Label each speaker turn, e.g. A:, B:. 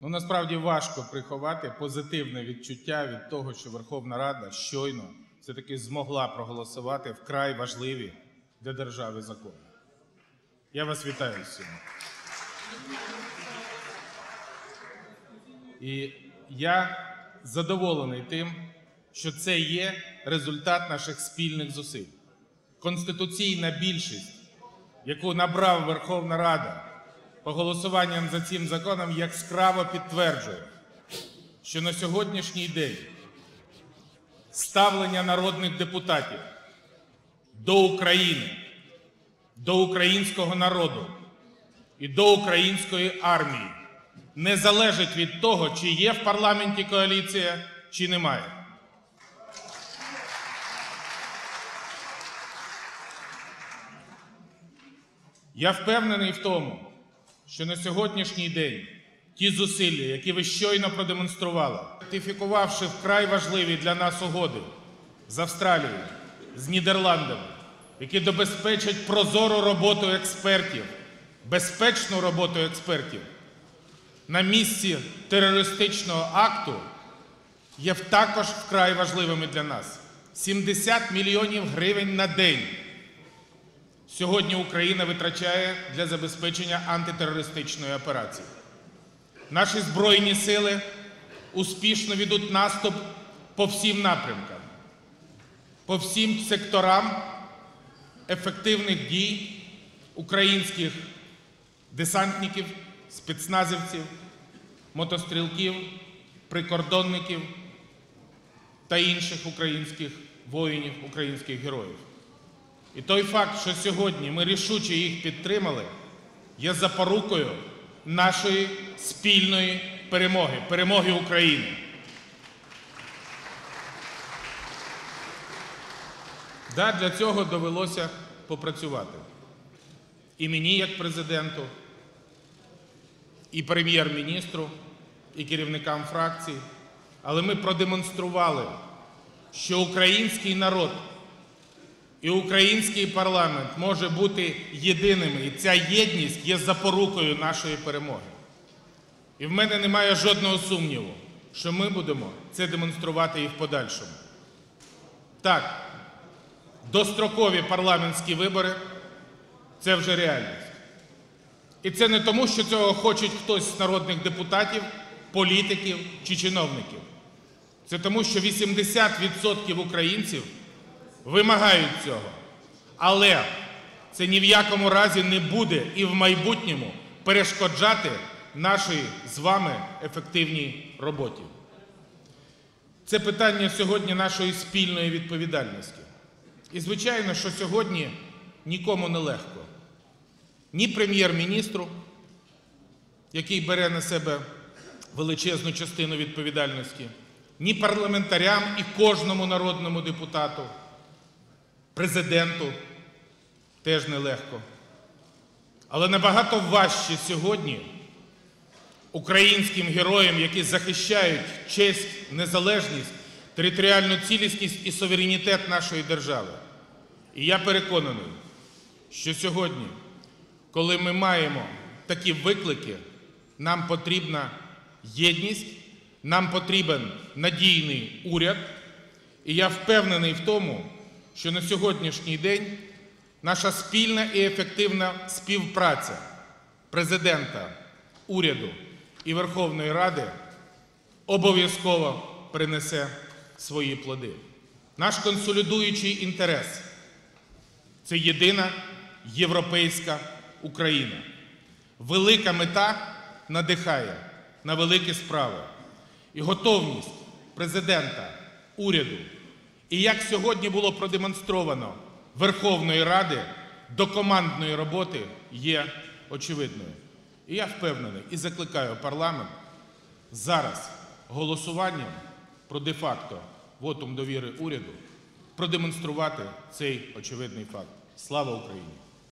A: Ну насправді важко приховати позитивне відчуття від того, що Верховна Рада щойно все-таки змогла проголосувати вкрай важливі для держави закони. Я вас вітаю цим. І я задоволений тим, що це є результат наших спільних зусиль. Конституційна більшість, яку набрав Верховна Рада по голосуванням за цим законом, яскраво підтверджує, що на сьогоднішній день ставлення народних депутатів до України, до українського народу і до української армії не залежить від того, чи є в парламенті коаліція, чи немає. Я впевнений в тому, що на сьогоднішній день ті зусилля, які ви щойно продемонстрували, ратифікувавши вкрай важливі для нас угоди з Австралією, з Нідерландами, які добезпечать прозору роботу експертів, безпечну роботу експертів на місці терористичного акту, є також вкрай важливими для нас. 70 мільйонів гривень на день сьогодні Україна витрачає для забезпечення антитерористичної операції. Наші збройні сили успішно ведуть наступ по всім напрямкам, по всім секторам ефективних дій українських десантників, спецназівців, мотострілків, прикордонників та інших українських воїнів, українських героїв. І той факт, що сьогодні ми рішуче їх підтримали, є запорукою нашої спільної перемоги, перемоги України. Да, для цього довелося попрацювати. І мені, як президенту, і прем'єр-міністру, і керівникам фракцій. Але ми продемонстрували, що український народ і український парламент може бути єдиними, і ця єдність є запорукою нашої перемоги. І в мене немає жодного сумніву, що ми будемо це демонструвати і в подальшому. Так, дострокові парламентські вибори це вже реальність. І це не тому, що цього хочуть хтось з народних депутатів, політиків чи чиновників. Це тому, що 80% українців вимагають цього. Але це ні в якому разі не буде і в майбутньому перешкоджати нашій з вами ефективній роботі. Це питання сьогодні нашої спільної відповідальності. І звичайно, що сьогодні нікому не легко. Ні прем'єр-міністру, який бере на себе величезну частину відповідальності, ні парламентарям і кожному народному депутату, президенту теж нелегко. Але набагато важче сьогодні українським героям, які захищають честь, незалежність, територіальну цілісність і суверенітет нашої держави. І я переконаний, що сьогодні, коли ми маємо такі виклики, нам потрібна єдність, нам потрібен надійний уряд. І я впевнений в тому, що на сьогоднішній день наша спільна і ефективна співпраця президента, уряду і Верховної Ради обов'язково принесе свої плоди. Наш консолідуючий інтерес це єдина європейська Україна. Велика мета надихає на великі справи і готовність президента, уряду. І як сьогодні було продемонстровано Верховної Ради до командної роботи є очевидною. І я впевнений і закликаю парламент зараз голосуванням про де-факто вотум довіри уряду продемонструвати цей очевидний факт. Слава Україні!